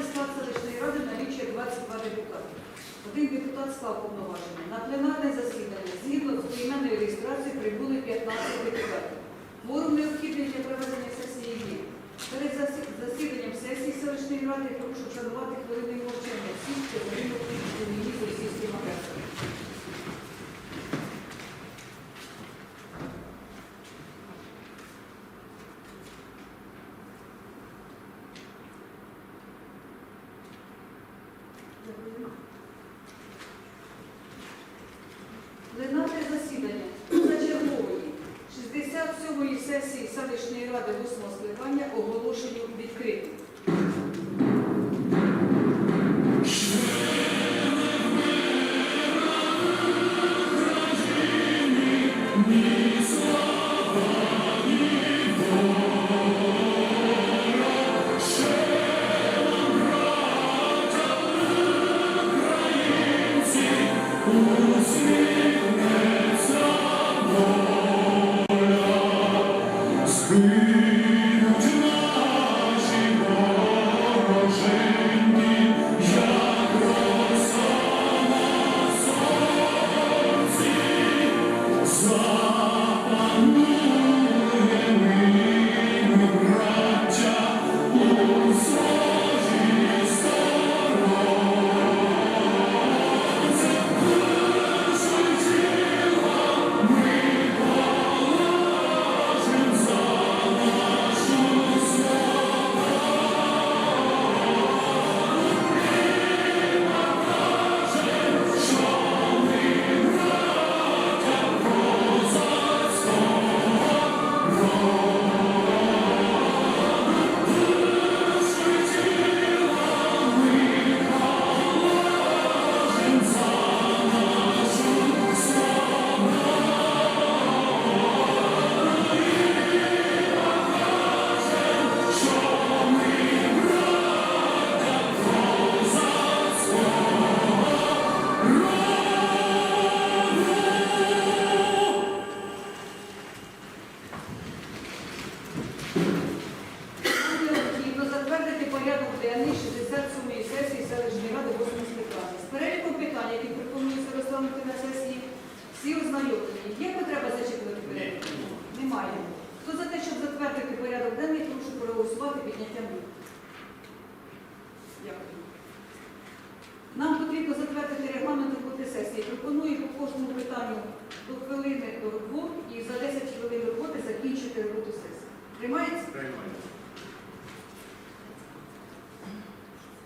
Загальний склад селищної ради налічує 22 депутати. Один депутат склав повноваження. На пленарне засідання згідно з поіменною реєстрацією прибули 15 депутатів. Форум необхідний для проведення сесії є. Перед засіданням сесії селищної ради прошу вшанувати хвилини мовчання всіх, хто загинув війні з російським агресором. Пленарне засідання позачергової 67-ї сесії селищної ради 8 скликання оголошенню відкритим. Нам сесії. Пропоную по кожному питанню до хвилини до двох і за 10 хвилин роботи закінчити роботу сесії. Приймається?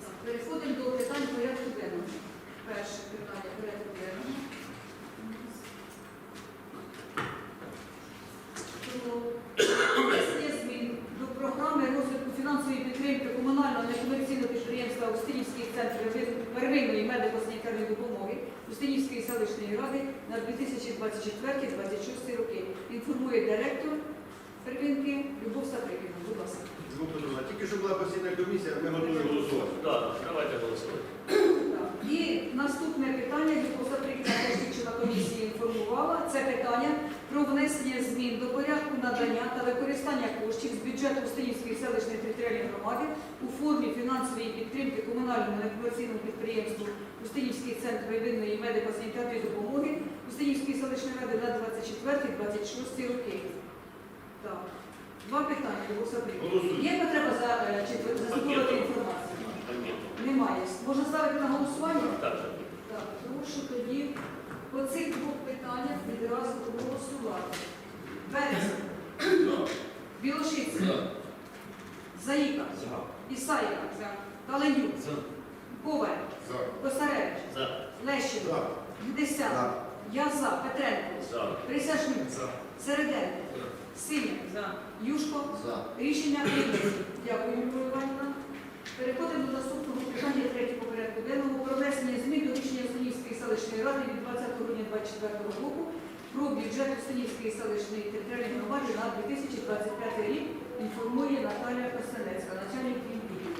Так, Переходимо до питань порядку денного. Перше питання порядку денного. Внесення змін до програми розвитку фінансової підтримки комунального некомерційного підприємства Устинівський центр первинної медико-санітарної допомоги Устинівської селищної ради на 2024-2026 роки. Інформує директор первинки Любов Саприкіна. Будь ласка. Любов Тільки що була постійна комісія, ми готові голосувати. Так, давайте голосувати. І наступне питання, Любов Саприкіна теж члена комісії інформувала, це питання про внесення змін до порядку надання та використання коштів з бюджету Устинівської селищної територіальної у формі фінансової підтримки комунальному некомерційному підприємству Устинівський центр первинної медико-санітарної допомоги Устинівської селищної ради на 24-26 роки. Так. Два питання. Є потреба за, е, чи заслуховувати інформацію? Немає. Можна ставити на голосування? Так, Так, прошу тоді по цих двох питаннях відразу проголосувати. Березень. Білошицький. Заїка. Ісаєва. Каленюк. Коваль. За. Косаревич. за. Лещенко. За. Гдеся. За. Яза. Петренко. За. Присяжнюк. Середенко. Синя. Юшко. За. Рішення прийнято. Дякую, Любов Іванівна. Переходимо до наступного питання третього порядку денного про внесення змін до рішення Станівської селищної ради від 20 грудня 2024 року про бюджет Станівської селищної територіальної громади на 2025 рік інформує Наталія Костенецька, начальник відділу.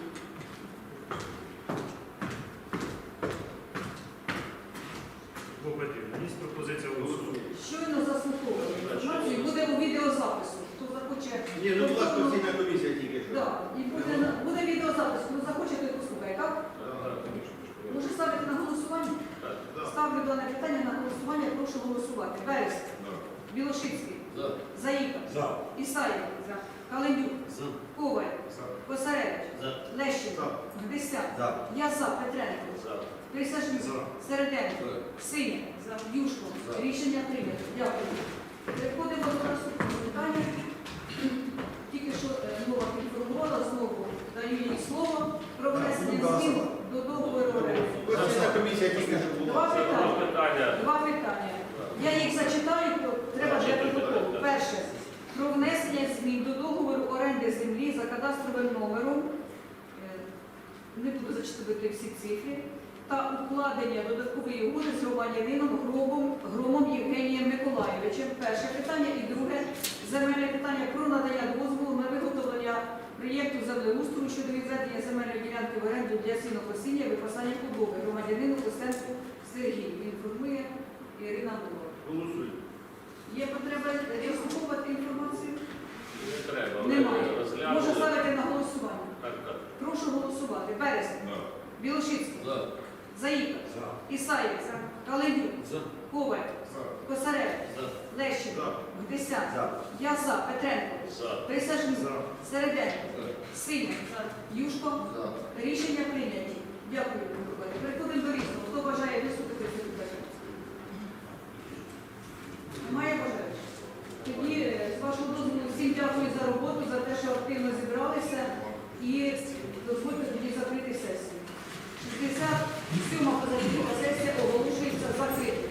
Попитів. Є пропозиція голосувати. Щойно заслуховуємо інформацію, буде у відеозапису. Хто захоче Ні, ну була повторно- постійна комісія тільки що. Да, і буде, на- буде відеозапис, хто захоче, той послухає. так? Можу ставити на голосування? Ставлю дане питання на голосування, прошу голосувати. Берест, Білошицький, Заїка, Ісаєв, Календюк, Коваль, Косаревич, Лещенко, Гдесяк, Яза, Петренко, Присяжні, Середенко, Синя, Юшко. Рішення прийнято. Дякую. Переходимо до наступного питання. Тільки що е, Нова інформувала знову даю їй слово про внесення змін до договору оренди. Постійна комісія тільки що Два була. питання. питання. Два питання. Я їх зачитаю, то треба для протоколу. Перше. Про внесення змін до договору оренди землі за кадастровим номером. Е, Не буду зачитувати всі цифри. Та укладення додаткової угоди з громадянином Громом, Громом Євгенієм Миколайовичем. Перше питання. І друге земельне питання про надання дозволу проєкту землеустрою щодо відведення земельної ділянки в оренду для сінокосіння і випасання худоби громадянину Костенку Сергію. Інформує Ірина Голова. Голосуй. Є потреба розслуховувати інформацію? Не треба. Немає. розглянули. Можу ставити на голосування. Так, так. Прошу голосувати. Березень, Білошицький, Заїка, Ісаєв, Калинюк, Коваль, Косаревич, Лещенко, Яза, Петренко, За. Присяжні, Середенко, Синя, Юшко. Рішення прийняті. Дякую. Переходимо до різного. Хто бажає виступити з? Немає бажаючих? Тоді, е, з вашого дозволу, всім дякую за роботу, за те, що активно зібралися і дозвольте тоді закрити сесію. 67-ма позачергова сесія оголошується закритою.